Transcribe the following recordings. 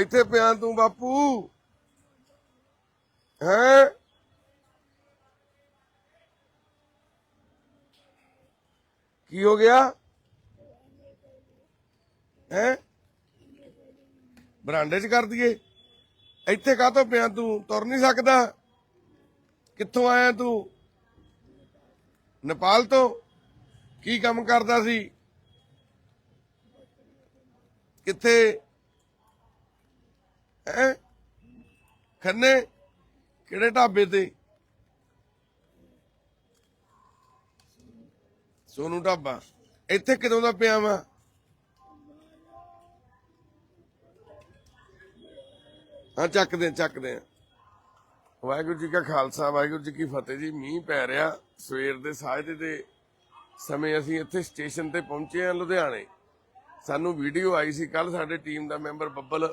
ਇੱਥੇ ਪਿਆ ਤੂੰ ਬਾਪੂ। ਹੈ? ਕੀ ਹੋ ਗਿਆ? ਹੈ? ਬਰਾਂਡੇ 'ਚ ਕਰ ਦਈਏ। ਇੱਥੇ ਕਾਹਤੋਂ ਪਿਆ ਤੂੰ? ਤੁਰ ਨਹੀਂ ਸਕਦਾ। ਕਿੱਥੋਂ ਆਇਆ ਤੂੰ? ਨੇਪਾਲ ਤੋਂ? ਕੀ ਕੰਮ ਕਰਦਾ ਸੀ? ਕਿੱਥੇ ਹੈ? ਖੰਨੇ? ਕਿਹੜੇ ਢਾਬੇ ਤੇ? ਸੋਨੂ ਢਾਬਾ। ਇੱਥੇ ਕਿਦੋਂ ਦਾ ਪਿਆ ਵਾ? ਹਾਂ, ਚੱਕਦੇ ਚੱਕਦੇ ਆ ਵਾਹਿਗੁਰੂ ਜੀ ਕਾ ਖਾਲਸਾ, ਵਾਹਿਗੁਰੂ ਜੀ ਕੀ ਫਤਿਹ ਜੀ। ਮੀਂਹ ਪੈ ਰਿਹਾ ਸਵੇਰ ਦੇ ਸਾਜਦੇ ਦੇ ਸਮੇਂ ਅਸੀਂ ਇੱਥੇ ਸਟੇਸ਼ਨ ਤੇ ਪਹੁੰਚੇ ਆ ਲੁਧਿਆਣੇ। ਸਾਨੂੰ ਵੀਡੀਓ ਆਈ ਸੀ ਕੱਲ ਸਾਡੇ ਟੀਮ ਦਾ ਮੈਂਬਰ ਬੱਬਲ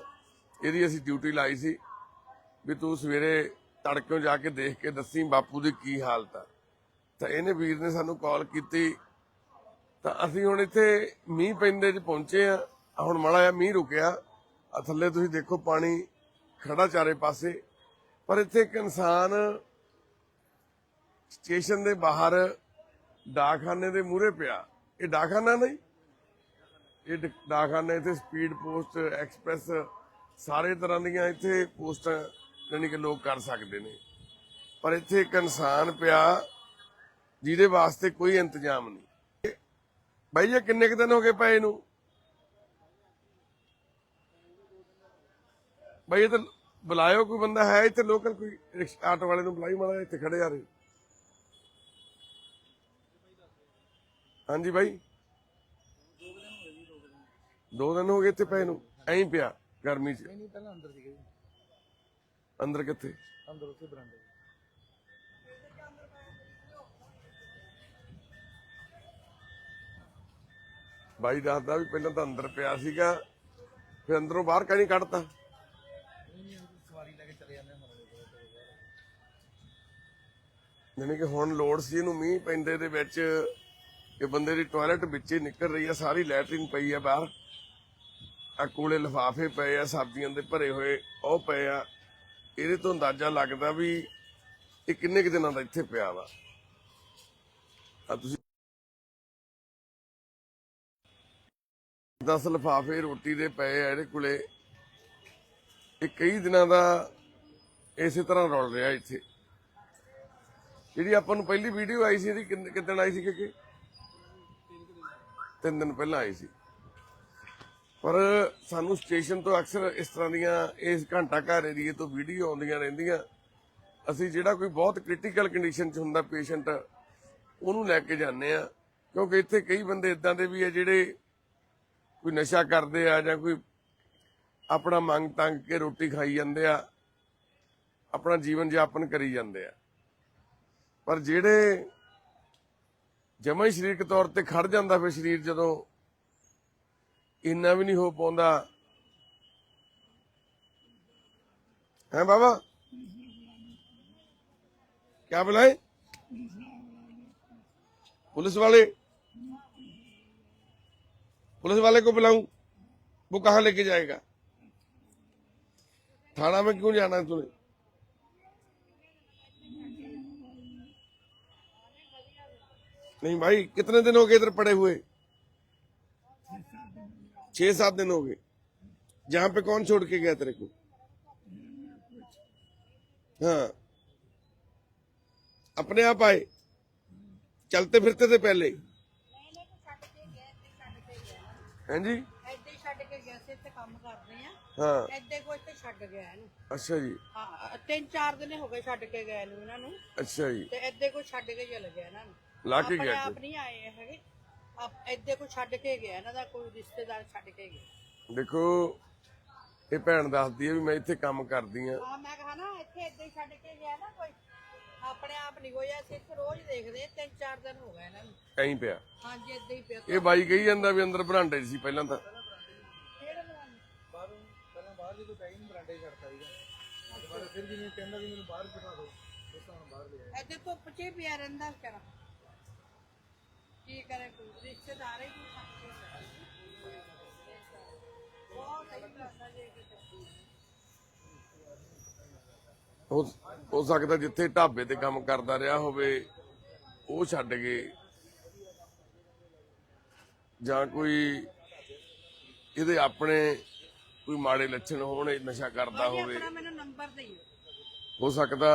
ਇਹਦੀ ਅਸੀਂ ਡਿਊਟੀ ਲਾਈ ਸੀ ਵੀ ਤੂੰ ਸਵੇਰੇ ਤੜਕੇ ਜਾ ਕੇ ਦੇਖ ਕੇ ਦੱਸੀ ਬਾਪੂ ਦੀ ਕੀ ਹਾਲਤ ਆ। ਤਾਂ ਇਹਨੇ ਵੀਰ ਨੇ ਸਾਨੂੰ ਕਾਲ ਕੀਤੀ। ਤਾਂ ਅਸੀਂ ਹੁਣ ਇੱਥੇ ਮੀਂਹ ਪੈਂਦੇ 'ਚ ਪਹੁੰਚੇ ਆ। ਹੁਣ ਮਾੜਾ ਜਿਹਾ ਮੀਂਹ ਰੁਕਿਆ। ਆ ਥੱਲੇ ਤੁਸੀਂ ਦੇਖੋ ਪਾਣੀ ਖੜਾ ਚਾਰੇ ਪਾਸੇ। ਪਰ ਇੱਥੇ ਇੱਕ ਇਨਸਾਨ ਸਟੇਸ਼ਨ ਦੇ ਬਾਹਰ ਡਾਕਖਾਨੇ ਦੇ ਮੂਹਰੇ ਪਿਆ। ਇਹ ਡਾਕਖਾਨਾ ਨਹੀਂ। ਇਹ ਡ- ਇੱਥੇ ਸਪੀਡ ਪੋਸਟ ਐਕਸਪ੍ਰੈਸ ਸਾਰੇ ਤਰ੍ਹਾਂ ਦੀਆਂ ਇੱਥੇ ਪੋਸਟਾਂ ਯਾਨੀ ਕਿ ਲੋਕ ਕਰ ਸਕਦੇ ਨੇ। ਪਰ ਇੱਥੇ ਇੱਕ ਇਨਸਾਨ ਪਿਆ ਜਿਹਦੇ ਵਾਸਤੇ ਕੋਈ ਇੰਤਜ਼ਾਮ ਨਹੀਂ। ਬਾਈ ਇਹ ਕਿੰਨੇ ਕੁ ਦਿਨ ਹੋ ਗਏ ਪਏ ਨੂੰ ਬਾਈ, ਇਹ ਤਾਂ ਬੁਲਾਇਓ ਕੋਈ ਬੰਦਾ ਹੈ ਇੱਥੇ ਲੋਕਲ ਕੋਈ ਰਿਕਸ਼ਾ ਆਟੋ ਵਾਲੇ ਨੂੰ ਬੁਲਾਈ ਮਾੜਾ ਇੱਥੇ ਖੜੇ ਆ ਰਹੇ। ਹਾਂਜੀ ਬਾਈ। ਦੋ ਦਿਨ ਹੋ ਗਏ ਇੱਥੇ ਪਏ ਨੂੰ, ਐਂ ਪਿਆ। ਗਰਮੀ 'ਚ। ਨਹੀਂ ਪਹਿਲਾਂ ਅੰਦਰ ਸੀਗੇ ਜੀ। ਅੰਦਰ ਕਿੱਥੇ? ਅੰਦਰ ਉੱਥੇ ਬਰਾਂਡੇ ਬਾਈ ਦੱਸਦਾ ਵੀ ਪਹਿਲਾਂ ਤਾਂ ਅੰਦਰ ਪਿਆ ਸੀਗਾ ਫਿਰ ਅੰਦਰੋਂ ਬਾਹਰ ਕਾਹਨੀ ਕੱਢਤਾ? ਨਹੀਂ ਸਵਾਰੀ ਲੈ ਕੇ ਚਲੇ ਜਾਂਦੇ ਕਿ ਹੁਣ ਲੋੜ ਸੀ ਇਹਨੂੰ ਮੀਂਹ ਪੈਂਦੇ ਦੇ ਵਿੱਚ ਇਹ ਬੰਦੇ ਦੀ ਟਾਇਲਟ ਵਿੱਚ ਹੀ ਨਿਕਲ ਰਹੀ ਆ ਸਾਰੀ ਲੈਟਰਿੰਗ ਪਈ ਆ ਬਾਹਰ। ਆ ਕੋਲੇ ਲਿਫਾਫੇ ਪਏ ਆ, ਸਬਜ਼ੀਆਂ ਦੇ ਭਰੇ ਹੋਏ, ਉਹ ਪਏ ਆ। ਇਹਦੇ ਤੋਂ ਅੰਦਾਜ਼ਾ ਲੱਗਦਾ ਵੀ ਇਹ ਕਿੰਨੇ ਕੁ ਦਿਨਾਂ ਦਾ ਇੱਥੇ ਪਿਆ ਵਾ। ਆ ਤੁਸੀਂ 10 ਲਿਫਾਫੇ ਰੋਟੀ ਦੇ ਪਏ ਆ ਇਹਦੇ ਕੋਲੇ। ਇਹ ਕਈ ਦਿਨਾਂ ਦਾ ਇਸੇ ਤਰ੍ਹਾਂ ਰੋਲ ਰਿਹਾ ਇੱਥੇ। ਜਿਹੜੀ ਆਪਾਂ ਨੂੰ ਪਹਿਲੀ ਵੀਡੀਓ ਆਈ ਸੀ ਇਹਦੀ ਕਿੰਨ- ਦਿਨ ਆਈ ਸੀ ਕਿ? ਤਿੰਨ ਦਿਨ ਪਹਿਲਾਂ ਆਈ ਸੀ। ਪਰ ਸਾਨੂੰ ਸਟੇਸ਼ਨ ਤੋਂ ਅਕਸਰ ਇਸ ਤਰ੍ਹਾਂ ਦੀਆਂ, ਇਸ ਘੰਟਾ ਘਰ ਏਰੀਏ ਤੋਂ ਵੀਡੀਓ ਆਉਂਦੀਆਂ ਰਹਿੰਦੀਆਂ। ਅਸੀਂ ਜਿਹੜਾ ਕੋਈ ਬਹੁਤ ਕ੍ਰਿਟੀਕਲ ਕੰਡੀਸ਼ਨ 'ਚ ਹੁੰਦਾ ਪੇਸ਼ੈਂਟ ਉਹਨੂੰ ਲੈ ਕੇ ਜਾਂਦੇ ਆ ਕਿਉਂਕਿ ਇੱਥੇ ਕਈ ਬੰਦੇ ਇਦਾਂ ਦੇ ਵੀ ਆ ਜਿਹੜੇ ਕੋਈ ਨਸ਼ਾ ਕਰਦੇ ਆ ਜਾਂ ਕੋਈ ਆਪਣਾ ਮੰਗ ਤੰਗ ਕੇ ਰੋਟੀ ਖਾਈ ਜਾਂਦੇ ਆ, ਆਪਣਾ ਜੀਵਨ ਯਾਪਨ ਕਰੀ ਜਾਂਦੇ ਆ। ਪਰ ਜਿਹੜੇ ਜਮਾ ਹੀ ਸਰੀਰਕ ਤੌਰ ਤੇ ਖੜ ਜਾਂਦਾ ਫਿਰ ਸਰੀਰ ਜਦੋਂ ਇੰਨਾ ਵੀ ਨਹੀਂ ਹੋ ਪਾਉਂਦਾ ਹੈ ਬਾਬਾ क्या बुलाए पुलिस वाले पुलिस वाले को बुलाऊं वो कहाँ लेके जाएगा थाना में क्यों जाना है तूने नहीं भाई कितने दिन हो गए इधर पड़े हुए छह सात दिन हो गए जहां पे कौन छोड़ के गया तेरे को हाँ अपने आप आए चलते फिरते थे पहले हैं जी ਐਡੇ ਛੱਡ ਕੇ ਗਿਆ ਸੀ ਇੱਥੇ ਕੰਮ ਕਰਦੇ ਆ हाँ ਐਡੇ ਕੋਈ ਤੇ ਛੱਡ ਗਿਆ ਇਹਨੂੰ अच्छा जी ਹਾਂ ਤਿੰਨ ਚਾਰ ਦਿਨ ਹੋ ਗਏ ਛੱਡ ਕੇ ਗਏ ਨੂੰ ਇਹਨਾਂ ਨੂੰ अच्छा जी ਤੇ ਐਡੇ ਕੋਈ ਛੱਡ ਕੇ ਚਲ ਗਿਆ ਇਹਨਾਂ ਨੂੰ ਲਾ ਕੇ ਆਪਣੇ ਗਿਆ ਆਪ ਨਹੀਂ ਆਏ ਹੈਗੇ ਆਪ ਐਡੇ ਕੋਈ ਛੱਡ ਕੇ ਗਿਆ ਇਹਨਾਂ ਦਾ ਕੋਈ ਰਿਸ਼ਤੇਦਾਰ ਛੱਡ ਕੇ ਗਿਆ। ਦੇਖੋ ਇਹ ਭੈਣ ਦੱਸਦੀ ਹੈ ਵੀ ਮੈਂ ਇੱਥੇ ਕੰਮ ਕਰਦੀ ਆ ਆ ਮੈਂ ਕਹਾ ਨਾ ਇੱਥੇ ਐਡੇ ਛੱਡ ਕੇ ਗਿਆ ਨਾ ਕੋਈ। ਆਪਣੇ ਆਪ ਨਹੀਂ ਹੋਇਆ ਅਸੀਂ ਇੱਥੇ ਰੋਜ਼ ਦੇਖਦੇ ਤਿੰਨ ਚਾਰ ਦਿਨ ਹੋ ਗਏ ਇਹਨਾਂ ਨੂੰ। ਐਂ ਪਿਆ। ਹਾਂਜੀ ਐਡੇ ਹੀ ਪਿਆ। ਇਹ ਬਾਈ ਕਹੀ ਜਾਂਦਾ ਵੀ ਅੰਦਰ ਬਰਾਂਡੇ 'ਚ ਸੀ ਪਹਿਲਾਂ ਤਾਂ। ਕਿਹੜੇ ਲਵਾਂ ਬਾਹਰੋਂ ਪਹਿਲਾਂ ਬਾਹਰ ਜਦੋਂ ਪੈ ਨਹੀਂ ਬਰਾਂਡੇ 'ਚ ਛੱਡਤਾ ਸੀਗਾ। ਦੁਬਾਰਾ ਫਿਰ ਵੀ ਮੈਨੂੰ ਕਹਿੰਦਾ ਵੀ ਮੈਨੂੰ ਬਾਹਰ ਬਿਠਾ ਦਿਓ ਉਸ ਤਰ੍ਹਾਂ ਬਾਹਰ ਲੈ ਆਇਆ ਐਡੇ ਧੁੱਪ 'ਚ ਹੀ ਪਿਆ ਰਹਿੰਦਾ ਵਿਚਾਰਾ। ਕੀ ਕਰੇ ਕੋਈ ਰਿਸ਼ਤੇਦਾਰ ਹੀ। ਬਹੁਤ ਸਹੀ ਜੀ ਸਕਦਾ ਜਿੱਥੇ ਢਾਬੇ ਤੇ ਕੰਮ ਕਰਦਾ ਰਿਹਾ ਹੋਵੇ ਉਹ ਛੱਡ ਗਏ ਜਾਂ ਕੋਈ ਇਹਦੇ ਆਪਣੇ ਕੋਈ ਮਾੜੇ ਲੱਛਣ ਹੋਣ ਇਹ ਨਸ਼ਾ ਕਰਦਾ ਹੋਵੇ। ਮੈਨੂੰ ਨੰਬਰ ਹੋ ਸਕਦਾ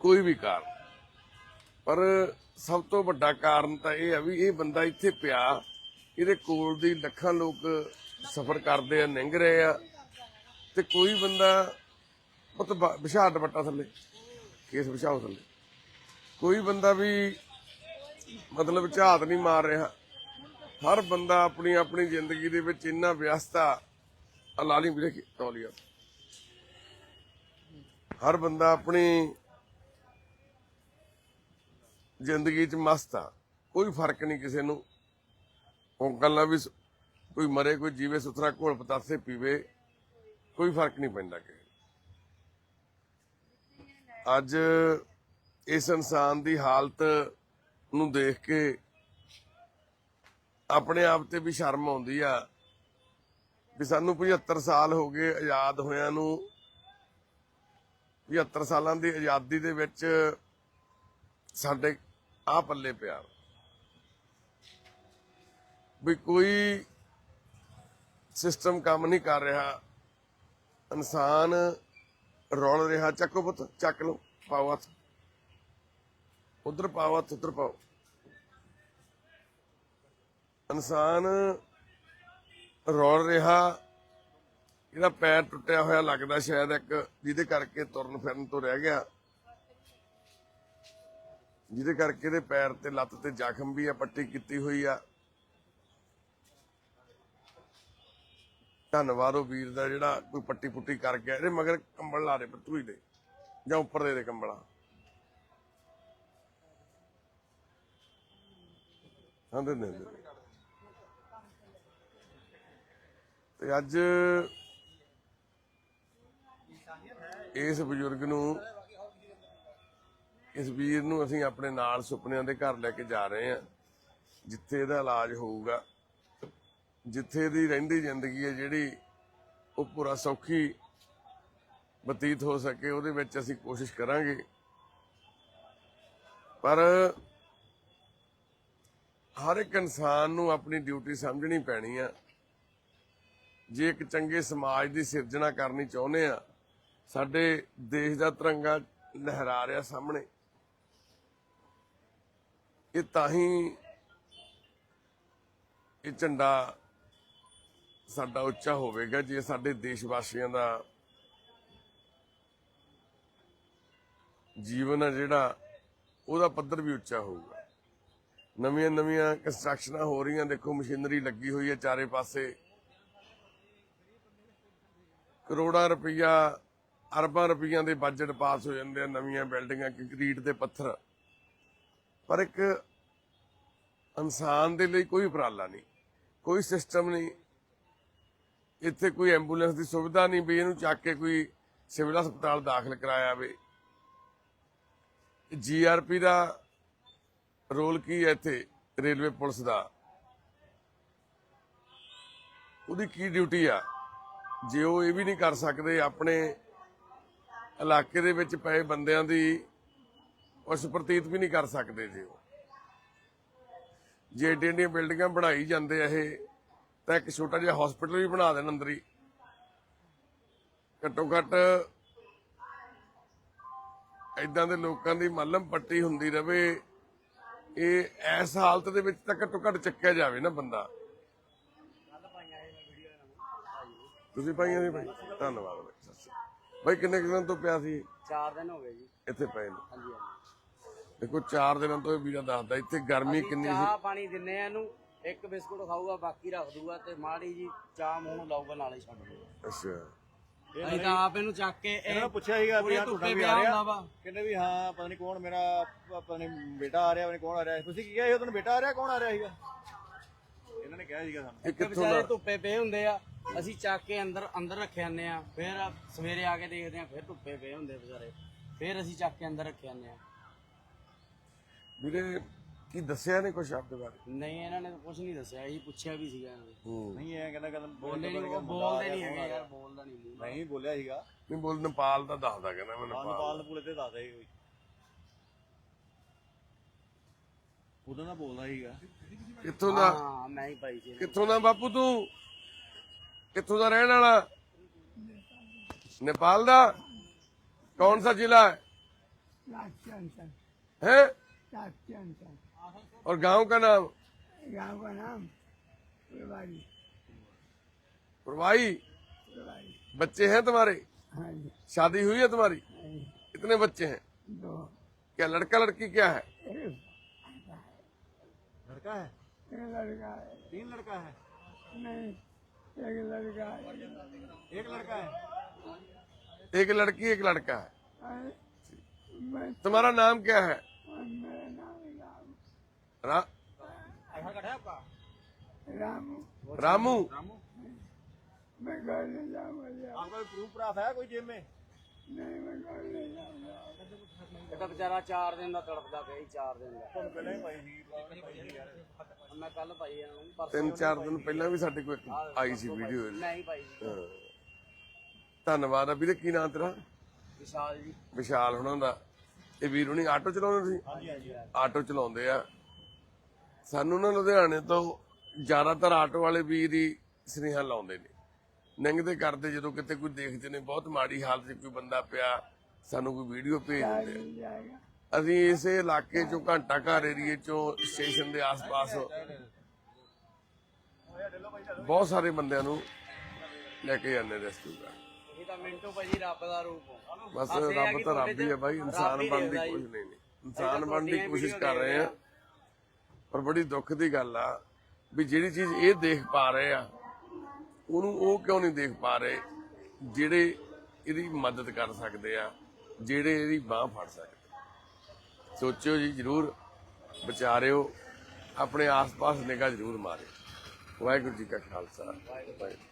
ਕੋਈ ਵੀ ਕਾਰਨ। ਪਰ ਸਭ ਤੋਂ ਵੱਡਾ ਕਾਰਨ ਤਾਂ ਇਹ ਆ ਵੀ ਇਹ ਬੰਦਾ ਇੱਥੇ ਪਿਆ। ਇਹਦੇ ਕੋਲ ਦੀ ਲੱਖਾਂ ਲੋਕ ਸਫ਼ਰ ਕਰਦੇ ਆ ਨਿੰਗ ਰਹੇ ਆ। ਤੇ ਕੋਈ ਬੰਦਾ ਪੁੱਤ ਬ- ਦੁਪੱਟਾ ਥੱਲੇ, ਕੇਸ ਵਿਛਾਓ ਥੱਲੇ। ਕੋਈ ਬੰਦਾ ਵੀ ਮਤਲਬ ਝਾਤ ਨਹੀਂ ਮਾਰ ਰਿਹਾ। ਹਰ ਬੰਦਾ ਆਪਣੀ ਆਪਣੀ ਜ਼ਿੰਦਗੀ ਦੇ ਵਿੱਚ ਇੰਨਾ ਵਿਅਸਤਾ ਆ। ਲਾ ਵੀਰੇ ਤੌਲੀਆ ਹਰ ਬੰਦਾ ਆਪਣੀ ਜ਼ਿੰਦਗੀ 'ਚ ਮਸਤ ਆ। ਕੋਈ ਫ਼ਰਕ ਨਹੀਂ ਕਿਸੇ ਨੂੰ। ਉਹ ਗੱਲਾਂ ਵੀ ਕੋਈ ਮਰੇ, ਕੋਈ ਜੀਵੇ, ਸੁਥਰਾ, ਘੋਲ ਪਤਾਸੇ ਪੀਵੇ, ਕੋਈ ਫ਼ਰਕ ਨਹੀਂ ਪੈਂਦਾ ਕਿਸੇ ਅੱਜ ਇਸ ਇਨਸਾਨ ਦੀ ਹਾਲਤ ਨੂੰ ਦੇਖ ਕੇ ਆਪਣੇ ਆਪ ਤੇ ਵੀ ਸ਼ਰਮ ਆਉਂਦੀ ਆ ਵੀ ਸਾਨੂੰ 75 ਸਾਲ ਹੋ ਗਏ ਆਜ਼ਾਦ ਹੋਇਆਂ ਨੂੰ। 75 ਸਾਲਾਂ ਦੀ ਆਜ਼ਾਦੀ ਦੇ ਵਿੱਚ ਸਾਡੇ ਆ ਪੱਲੇ ਪਿਆ ਵੀ ਕੋਈ ਸਿਸਟਮ ਕੰਮ ਨਹੀਂ ਕਰ ਰਿਹਾ। ਇਨਸਾਨ ਰੋਲ ਰਿਹਾ, ਚੱਕੋ ਪੁੱਤ, ਚੱਕ ਲਓ, ਪਾਓ ਹੱਥ। ਉਧਰ ਪਾਓ ਹੱਥ, ਉਧਰ ਪਾਓ। ਇਨਸਾਨ ਰੋਲ ਰਿਹਾ, ਇਹਦਾ ਪੈਰ ਟੁੱਟਿਆ ਹੋਇਆ ਲੱਗਦਾ ਸ਼ਾਇਦ ਇੱਕ, ਜਿਹਦੇ ਕਰਕੇ ਤੁਰਨ ਫਿਰਨ ਤੋਂ ਰਹਿ ਗਿਆ। ਜਿਹਦੇ ਕਰਕੇ ਇਹਦੇ ਪੈਰ ਤੇ ਲੱਤ ਤੇ ਜ਼ਖਮ ਵੀ ਆ, ਪੱਟੀ ਕੀਤੀ ਹੋਈ ਆ। ਧੰਨਵਾਦ ਉਹ ਵੀਰ ਦਾ ਜਿਹੜਾ ਕੋਈ ਪੱਟੀ ਪੁੱਟੀ ਕਰ ਗਿਆ ਇਹਦੇ ਮਗਰ ਕੰਬਲ ਲਾ ਦੇ ਪਤੂਈ ਦੇ, ਜਾਂ ਉੱਪਰ ਦੇ ਦੇ ਕੰਬਲਾਂ। ਹਾਂ ਦੇ ਦੇ। ਤੇ ਅੱਜ ਇਸ ਬਜ਼ੁਰਗ ਨੂੰ ਇਸ ਵੀਰ ਨੂੰ ਅਸੀਂ ਆਪਣੇ ਨਾਲ ਸੁਪਨਿਆਂ ਦੇ ਘਰ ਲੈ ਕੇ ਜਾ ਰਹੇ ਹਾਂ, ਜਿੱਥੇ ਇਹਦਾ ਇਲਾਜ ਹੋਊਗਾ, ਜਿੱਥੇ ਦੀ ਰਹਿੰਦੀ ਜ਼ਿੰਦਗੀ ਹੈ ਜਿਹੜੀ ਉਹ ਪੂਰਾ ਸੌਖੀ ਬਤੀਤ ਹੋ ਸਕੇ, ਉਹਦੇ ਵਿੱਚ ਅਸੀਂ ਕੋਸ਼ਿਸ਼ ਕਰਾਂਗੇ। ਪਰ ਹਰ ਇੱਕ ਇਨਸਾਨ ਨੂੰ ਆਪਣੀ ਡਿਊਟੀ ਸਮਝਣੀ ਪੈਣੀ ਆ। ਜੇ ਇੱਕ ਚੰਗੇ ਸਮਾਜ ਦੀ ਸਿਰਜਣਾ ਕਰਨੀ ਚਾਹੁੰਦੇ ਆ, ਸਾਡੇ ਦੇਸ਼ ਦਾ ਤਿਰੰਗਾ ਲਹਿਰਾ ਰਿਹਾ ਸਾਹਮਣੇ। ਇਹ ਤਾਂ ਹੀ ਇਹ ਝੰਡਾ ਸਾਡਾ ਉੱਚਾ ਹੋਵੇਗਾ ਜੇ ਸਾਡੇ ਦੇਸ਼ ਵਾਸੀਆਂ ਦਾ ਜੀਵਨ ਆ ਜਿਹੜਾ, ਉਹਦਾ ਪੱਧਰ ਵੀ ਉੱਚਾ ਹੋਊਗਾ। ਨਵੀਆਂ ਨਵੀਆਂ ਕੰਸਟਰਕਸ਼ਨਾਂ ਹੋ ਰਹੀਆਂ, ਦੇਖੋ ਮਸ਼ੀਨਰੀ ਲੱਗੀ ਹੋਈ ਹੈ ਚਾਰੇ ਪਾਸੇ। ਕਰੋੜਾਂ ਰੁਪਈਆ, ਅਰਬਾਂ ਰੁਪਈਆਂ ਦੇ ਬਜਟ ਪਾਸ ਹੋ ਜਾਂਦੇ ਆ ਨਵੀਆਂ ਬਿਲਡਿੰਗਾਂ ਕੰਕਰੀਟ ਦੇ ਪੱਥਰ। ਪਰ ਇੱਕ ਇਨਸਾਨ ਦੇ ਲਈ ਕੋਈ ਉਪਰਾਲਾ ਨਹੀਂ, ਕੋਈ ਸਿਸਟਮ ਨਹੀਂ। ਇੱਥੇ ਕੋਈ ਐਂਬੂਲੈਂਸ ਦੀ ਸੁਵਿਧਾ ਨਹੀਂ ਵੀ ਇਹਨੂੰ ਚੱਕ ਕੇ ਕੋਈ ਸਿਵਲ ਹਸਪਤਾਲ ਦਾਖਲ ਕਰਾਇਆ ਵੇ ਜੀਆਰਪੀ ਦਾ ਰੋਲ ਕੀ ਹੈ ਇੱਥੇ ਰੇਲਵੇ ਪੁਲਿਸ ਦਾ? ਉਹਦੀ ਕੀ ਡਿਊਟੀ ਆ? ਜੇ ਉਹ ਇਹ ਵੀ ਨਹੀਂ ਕਰ ਸਕਦੇ, ਆਪਣੇ ਇਲਾਕੇ ਦੇ ਵਿੱਚ ਪਏ ਬੰਦਿਆਂ ਦੀ ਉਸ ਪ੍ਰਤੀਤ ਵੀ ਨਹੀਂ ਕਰ ਸਕਦੇ ਜੀ ਉਹ। ਜੇ ਏਡੀਆਂ ਬਿਲਡਿੰਗਾਂ ਬਣਾਈ ਜਾਂਦੇ ਆ ਇਹ ਤਾਂ ਇੱਕ ਛੋਟਾ ਜਿਹਾ ਹਸਪੀਟਲ ਵੀ ਬਣਾ ਦੇਣ ਅੰਦਰ ਹੀ। ਘੱਟੋ ਘੱਟ ਇਦਾਂ ਦੇ ਲੋਕਾਂ ਦੀ ਮੱਲਮ ਪੱਟੀ ਹੁੰਦੀ ਰਵੇ ਇਹ ਐਸ ਹਾਲਤ ਦੇ ਵਿੱਚ ਤਾਂ ਘੱਟੋ ਘੱਟ ਚੱਕਿਆ ਜਾਵੇ ਨਾ ਬੰਦਾ। ਤੁਸੀਂ ਪਾਈਆਂ ਸੀ ਭਾਈ ਧੰਨਵਾਦ ਬਾਈ ਕਿੰਨੇ ਕੁ ਦਿਨ ਤੋਂ ਪਿਆ ਸੀ? ਚਾਰ ਦਿਨ ਹੋ ਗਏ ਜੀ। ਇੱਥੇ ਪਏ ਨੂੰ। ਹਾਂਜੀ ਹਾਂਜੀ। ਦੇਖੋ 4 ਦਿਨਾਂ ਤੋਂ ਇਹ ਵੀਰਾ ਦੱਸਦਾ ਇੱਥੇ ਗਰਮੀ ਕਿੰਨੀ ਸੀ। ਚਾਹ ਪਾਣੀ ਦਿੰਨੇ ਆ ਇਹਨੂੰ ਇੱਕ ਬਿਸਕੁਟ ਖਾਊਗਾ ਬਾਕੀ ਰੱਖ ਦੂਗਾ ਤੇ ਮਾੜੀ ਜੀ ਚਾਹ ਮੂੰਹ ਨੂੰ ਲਾਊਗਾ ਨਾਲੇ ਛੱਡ ਦੂਗਾ। ਅੱਛਾ। ਅਸੀਂ ਤਾਂ ਆਪ ਇਹਨੂੰ ਚੱਕ ਕੇ ਇਹ ਇਹਨਾਂ ਨੂੰ ਪੁੱਛਿਆ ਸੀਗਾ ਵੀ ਪੂਰੇ ਹਾਂ ਤੁਹਾਡਾ ਧੁੱਪੇ ਵੀ ਪਿਆ ਆ ਰਿਹਾ। ਹੁੰਦਾ ਵਾ। ਕਹਿੰਦੇ ਵੀ ਹਾਂ ਪਤਾ ਨਹੀਂ ਕੌਣ ਮੇਰਾ ਪਤਾ ਨਹੀਂ ਬੇਟਾ ਆ ਰਿਹਾ ਪਤਾ ਨਹੀਂ ਕੌਣ ਆ ਰਿਹਾ। ਤੁਸੀਂ ਕੀ ਕਿਹਾ ਸੀ? ਤੁਹਾਨੂੰ ਬੇਟਾ ਆ ਰਿਹਾ ਕੌਣ ਆ ਰਿਹਾ ਸੀਗਾ? ਇਹਨਾਂ ਨੇ ਕਿਹਾ ਸੀਗਾ ਸਾਨੂੰ। ਇਹ ਇੱਕ ਕਿੱਥੋਂ ਵਿਚਾਰੇ ਦਾ ਧੁੱਪੇ ਪਏ ਹੁੰਦੇ ਆ ਅਸੀਂ ਚੱਕ ਕੇ ਅੰਦਰ ਅੰਦਰ ਰੱਖੇ ਜਾਂਦੇ ਆ ਫਿਰ ਸਵੇਰੇ ਆ ਕੇ ਦੇਖਦੇ ਆ ਫਿਰ ਧੁੱਪੇ ਪਏ ਹੁੰਦੇ ਵਿਚਾਰੇ। ਫਿਰ ਅਸੀਂ ਚੱਕ ਕੇ ਅੰਦਰ ਰੱਖੇ ਜਾਂਦੇ ਆ। ਵੀਰੇ ਕੀ ਦੱਸਿਆ ਨੇ ਕੁਝ ਆਪਦੇ ਬਾਰੇ? ਨਹੀਂ ਇਹਨਾਂ ਨੇ ਕੁਝ ਨਹੀਂ ਦੱਸਿਆ ਇਹੀ ਪੁੱਛਿਆ ਵੀ ਸੀਗਾ ਨਹੀਂ ਐ ਕਹਿੰਦਾ ਕਦਮ ਬੋਲੇ ਨਹੀਂ ਉਹ ਬੋਲਦੇ ਨਹੀਂ ਹੈਗੇ ਯਾਰ ਬੋਲਦਾ ਨਹੀਂ ਨਹੀਂ ਬੋਲਿਆ ਸੀਗਾ। ਨਹੀਂ ਬੋਲ ਨੇਪਾਲ ਦਾ ਦੱਸਦਾ ਕਹਿੰਦਾ ਮੈਂ ਨੇਪਾਲ। ਨੇਪਾਲ ਪੂਲੇ ਤੇ ਦੱਸਦਾ ਸੀ ਕੋਈ। ਉਦੋਂ ਨਾ ਬੋਲਦਾ ਸੀਗਾ। ਕਿੱਥੋਂ ਦਾ? ਹਾਂ ਮੈਂ ਹੀ ਪਾਈ ਸੀ ਕਿੱਥੋਂ ਦਾ ਬਾਪੂ ਤੂੰ? ਕਿੱਥੋਂ ਦਾ ਰਹਿਣ ਵਾਲਾ? ਨੇਪਾਲ ਦਾ? ਕੌਣ ਸਾ ਜ਼ਿਲ੍ਹਾ ਹੈ? ਲਾਚਨ ਹੈ? है हैं और गाँव का नाम? गाँव का नाम प्रवाही फुलवारी बच्चे हैं तुम्हारे? हाँ जी। शादी हुई है तुम्हारी? हाँ जी, कितने बच्चे हैं। दो। क्या लड़का लड़की क्या है? लड़का है? लड़का है। तीन लड़का है? नहीं एक लड़का है। एक लड़का है? एक लड़की एक लड़का है। तुम्हारा नाम क्या है? मेरा नाम राम रा, आधार कार्ड है आपका रामू रामू मैं घर ले जाऊंगा जा आपका प्रूफ प्राफ है कोई जेब में नहीं मैं घर ले जाऊंगा ਇਹ ਤਾਂ ਵਿਚਾਰਾ 4 ਦਿਨ ਦਾ ਤੜਪਦਾ ਪਿਆ 4 ਦਿਨ ਦਾ ਤੁਹਾਨੂੰ ਪਹਿਲਾਂ ਹੀ ਪਾਈ ਸੀ ਪਾਈ ਸੀ ਯਾਰ ਮੈਂ ਕੱਲ ਪਾਈ ਇਹਨਾਂ ਨੂੰ ਪਰਸੋਂ ਤਿੰਨ ਚਾਰ ਦਿਨ ਪਹਿਲਾਂ ਵੀ ਸਾਡੇ ਕੋਲ ਇੱਕ ਆਈ ਸੀ ਵੀਡੀਓ ਮੈਂ ਹੀ ਪਾਈ ਸੀ ਧੰਨਵਾਦ ਆ ਵੀਰੇ ਕੀ ਨਾਮ ਤੇਰਾ ਵਿਸ਼ਾਲ ਜੀ ਵਿਸ਼ਾਲ ਹੁਣਾਂ ਦਾ ਇਹ ਵੀਰ ਹੁਣੀ ਆਟੋ ਚਲਾਉਂਦੇ ਸੀ ਹਾਂਜੀ ਹਾਂਜੀ ਆਟੋ ਚਲਾਉਂਦੇ ਆ ਸਾਨੂੰ ਨਾ ਲੁਧਿਆਣੇ ਤੋਂ ਜ਼ਿਆਦਾਤਰ ਆਟੋ ਵਾਲੇ ਵੀ ਦੀ ਸਨੇਹਾ ਲਾਉਂਦੇ ਨੇ। ਨੰਗਦੇ ਕਰਦੇ ਜਦੋਂ ਕਿਤੇ ਕੋਈ ਦੇਖਦੇ ਨੇ ਬਹੁਤ ਮਾੜੀ ਹਾਲਤ 'ਚ ਕੋਈ ਬੰਦਾ ਪਿਆ ਸਾਨੂੰ ਕੋਈ ਵੀਡੀਓ ਭੇਜ ਦਿੰਦੇ ਅਸੀਂ ਇਸੇ ਇਲਾਕੇ 'ਚੋਂ ਘੰਟਾ ਘਰ ਏਰੀਏ 'ਚੋਂ ਸਟੇਸ਼ਨ ਦੇ ਆਸ-ਪਾਸ ਬਹੁਤ ਸਾਰੇ ਬੰਦਿਆਂ ਨੂੰ ਲੈ ਕੇ ਜਾਂਦੇ ਰੈਸਕਿਊ ਕਰ ਇਹ ਤਾਂ ਮਿੰਟੋ ਭਾਜੀ ਰੱਬ ਦਾ ਰੂਪ ਬਸ ਰੱਬ ਤਾਂ ਰੱਬ ਹੀ ਹੈ ਭਾਈ ਇਨਸਾਨ ਬਣਨ ਦੀ ਨਹੀਂ। ਇਨਸਾਨ ਬਣਨ ਕੋਸ਼ਿਸ਼ ਕਰ ਰਹੇ ਆ ਪਰ ਬੜੀ ਦੁੱਖ ਦੀ ਗੱਲ ਆ ਵੀ ਜਿਹੜੀ ਚੀਜ਼ ਇਹ ਦੇਖ ਪਾ ਰਹੇ ਆ, ਉਹਨੂੰ ਉਹ ਕਿਉਂ ਨਹੀਂ ਦੇਖ ਪਾ ਰਹੇ ਜਿਹੜੇ ਇਹਦੀ ਮਦਦ ਕਰ ਸਕਦੇ ਆ, ਜਿਹੜੇ ਇਹਦੀ ਬਾਹ ਫੜ ਸਕਦੇ ਸੋਚਿਓ ਜੀ, ਜਰੂਰ ਵਿਚਾਰਿਓ, ਆਪਣੇ ਆਸ-ਪਾਸ ਨਿਗਾਹ ਜਰੂਰ ਮਾਰਿਓ। ਵਾਹਿਗੁਰੂ ਜੀ ਕਾ ਖਾਲਸਾ, ਵਾਹਿਗੁਰੂ